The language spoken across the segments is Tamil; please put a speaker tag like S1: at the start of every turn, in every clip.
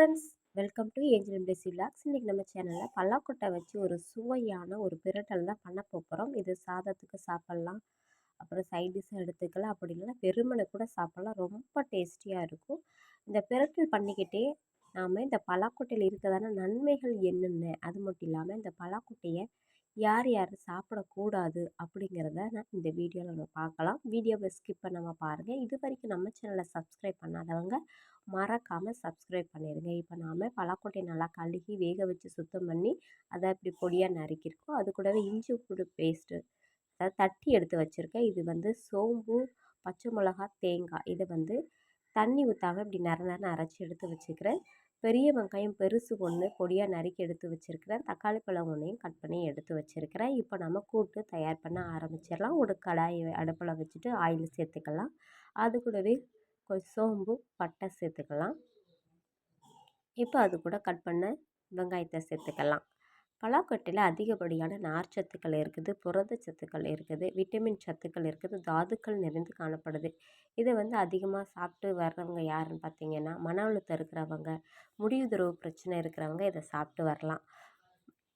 S1: Friends welcome to Angel Blessy vlogs இன்றைக்கி நம்ம சேனலில் பல்லாக்கொட்டை வச்சு ஒரு சுவையான ஒரு பிரட்டல் தான் பண்ண போகிறோம் இது சாதத்துக்கு சாப்பிட்லாம். அப்புறம் சைடிஷாக எடுத்துக்கலாம். அப்படி இல்லைனா வெறுமனை கூட சாப்பிட்லாம். ரொம்ப டேஸ்டியாக இருக்கும். இந்த பிரட்டல் பண்ணிக்கிட்டே நாம் இந்த பலாக்கொட்டையில் இருக்கிறதான நன்மைகள் என்னென்ன? அது மட்டும் இல்லாமல் இந்த பலாக்கொட்டையை யார் யார் சாப்பிடக்கூடாது அப்படிங்கிறத நான் இந்த வீடியோவில் நம்ம பார்க்கலாம். வீடியோவை ஸ்கிப் பண்ணாமல் பாருங்கள் இது வரைக்கும் நம்ம சேனலை சப்ஸ்கிரைப் பண்ணாதவங்க மறக்காமல் சப்ஸ்கிரைப் பண்ணிடுங்க இப்போ நாம் பலாக்கொட்டையை நல்லா கழுகி வேக வச்சு சுத்தம் பண்ணி அதை இப்படி பொடியாக நறுக்கியிருக்கோம். அது கூடவே இஞ்சி பூண்டு பேஸ்ட்டு அதாவது தட்டி எடுத்து வச்சுருக்கேன். இது வந்து சோம்பு பச்சை மிளகா தேங்காய் இதை வந்து தண்ணி ஊற்றாமல் இப்படி நிற நரன்னு அரைச்சி எடுத்து வச்சுக்கிறேன். பெரிய வெங்காயம் பெருசு ஒன்று பொடியாக நறுக்கி எடுத்து வச்சுருக்கிறேன். தக்காளி பழம் ஒன்றையும் கட் பண்ணி எடுத்து வச்சுருக்கிறேன். இப்போ நம்ம கூட்டு தயார் பண்ண ஆரம்பிச்சிடலாம். ஒரு கடாய் அடுப்பில் வச்சுட்டு ஆயில் சேர்த்துக்கலாம். அது கூடவே கொஞ்சம் சோம்பு பட்டை சேர்த்துக்கலாம். இப்போ அது கூட கட் பண்ண வெங்காயத்தை சேர்த்துக்கலாம். பலாக்கொட்டையில் அதிகப்படியான நார் சத்துக்கள் இருக்குது புரத சத்துக்கள் இருக்குது விட்டமின் சத்துக்கள் இருக்குது தாதுக்கள் நிறைந்து காணப்படுது. இதை வந்து அதிகமாக சாப்பிட்டு வர்றவங்க யாருன்னு பார்த்தீங்கன்னா மன அழுத்தம் இருக்கிறவங்க முடிவுதிரவு பிரச்சனை இருக்கிறவங்க இதை சாப்பிட்டு வரலாம்.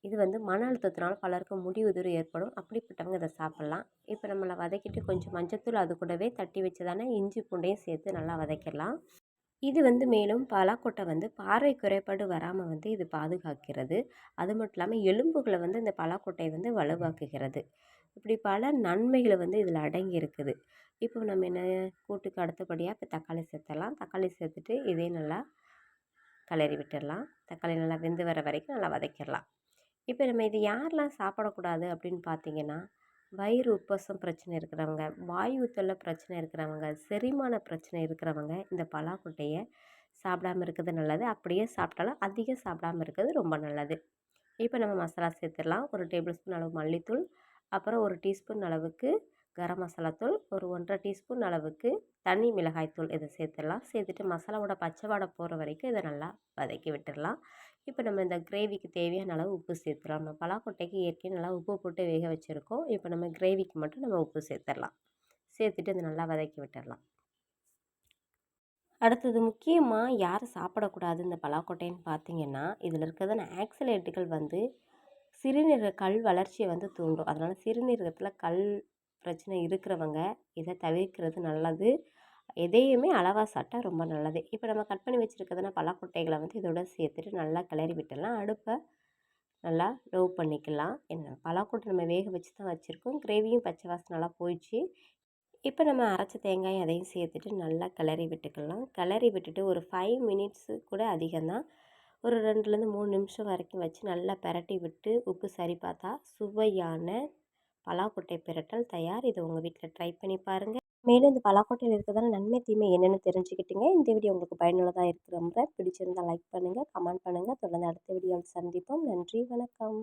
S1: இது வந்து மன அழுத்தத்தினால பலருக்கு முடி உதிரி ஏற்படும். அப்படிப்பட்டவங்க இதை சாப்பிட்லாம். இப்போ நம்மளை வதக்கிட்டு கொஞ்சம் மஞ்சத்தூள் அது கூடவே தட்டி வச்சதானே இஞ்சி பூண்டையும் சேர்த்து நல்லா வதக்கிடலாம். இது வந்து மேலும் பலாக்கொட்டை வந்து பார்வை குறைபாடு வராமல் வந்து இது பாதுகாக்கிறது. அது மட்டும் இல்லாமல் எலும்புகளை வந்து இந்த பலாக்கொட்டை வந்து வலுவாக்குகிறது. இப்படி பல நன்மைகளை வந்து இதில் அடங்கி இருக்குது இப்போ நம்ம என்ன கூட்டுக்கு அடுத்தபடியாக இப்போ தக்காளி சேர்த்துடலாம். தக்காளி சேர்த்துட்டு இதே நல்லா கிளறி விட்டுடலாம். தக்காளி நல்லா வெந்து வர வரைக்கும் நல்லா வதக்கிடலாம். இப்போ நம்ம இது யாரெல்லாம் சாப்பிடக்கூடாது அப்படின்னு பார்த்தீங்கன்னா வயிறு உப்பசம் பிரச்சனை இருக்கிறவங்க வாயு தொல்லை பிரச்சனை இருக்கிறவங்க செரிமான பிரச்சனை இருக்கிறவங்க இந்த பலாக்கொட்டையை சாப்பிடாம இருக்கிறது நல்லது. அப்படியே சாப்பிட்டாலும் அதிகம் சாப்பிடாம இருக்கிறது ரொம்ப நல்லது. இப்போ நம்ம மசாலா சேர்த்துடலாம். ஒரு டேபிள் ஸ்பூன் அளவு மல்லித்தூள் அப்புறம் ஒரு டீஸ்பூன் அளவுக்கு கரம் மசாலா தூள் ஒரு ஒன்றரை டீஸ்பூன் அளவுக்கு தனி மிளகாய்த்தூள் இதை சேர்த்துடலாம். சேர்த்துட்டு மசாலாவோட பச்சை வாடை போகிற வரைக்கும் இதை நல்லா வதக்கி விட்டுடலாம். இப்போ நம்ம இந்த கிரேவிக்கு தேவையான அளவு உப்பு சேர்த்துடலாம். நம்ம பலாக்கொட்டைக்கு ஏற்கனவே நல்லா உப்பு போட்டு வேக வச்சுருக்கோம். இப்போ நம்ம கிரேவிக்கு மட்டும் நம்ம உப்பு சேர்த்துடலாம். சேர்த்துட்டு இதை நல்லா வதக்கி விட்டுடலாம். அடுத்தது முக்கியமாக யார் சாப்பிடக்கூடாது இந்த பலாக்கொட்டைன்னு பார்த்தீங்கன்னா இதில் இருக்கிறதான ஆக்சிலேட்டுகள் வந்து சிறுநீரக கல் வளர்ச்சியை வந்து தூண்டும். அதனால் சிறுநீரகத்தில் கல் பிரச்சனை இருக்கிறவங்க இதை தவிர்க்கிறது நல்லது. எதையுமே அளவாக சாப்பிட்டா ரொம்ப நல்லது. இப்போ நம்ம கட் பண்ணி வச்சுருக்கிறதுனா பலாக்கொட்டைகளை வந்து இதோட சேர்த்துட்டு நல்லா கிளறி விட்டுடலாம். அடுப்பை நல்லா லோ பண்ணிக்கலாம். என்ன பலாக்கொட்டை நம்ம வேக வச்சு தான் வச்சுருக்கோம். கிரேவியும் பச்சை வாசம் நல்லா போயிடுச்சு. இப்போ நம்ம அரைச்ச தேங்காய் அதையும் சேர்த்துட்டு நல்லா கிளறி விட்டுக்கலாம். கிளறி விட்டுட்டு ஒரு ஃபைவ் மினிட்ஸு கூட அதிகம்தான் ஒரு ரெண்டுலேருந்து மூணு நிமிஷம் வரைக்கும் வச்சு நல்லா பரட்டி விட்டு உப்பு சரி பார்த்தா சுவையான பலாக்கொட்டை பிரட்டல் தயார். இதை உங்கள் வீட்டில் ட்ரை பண்ணி பாருங்கள் மேலும் இந்த பலாக்கொட்டையில் இருக்கிறதால நன்மை தீமை என்னென்னு தெரிஞ்சுக்கிட்டீங்க. இந்த வீடியோ உங்களுக்கு பயனுள்ளதாக இருக்கிற பிடிச்சிருந்தால் லைக் பண்ணுங்கள் கமெண்ட் பண்ணுங்கள் தொடர்ந்து அடுத்த வீடியோவில் சந்திப்போம். நன்றி வணக்கம்.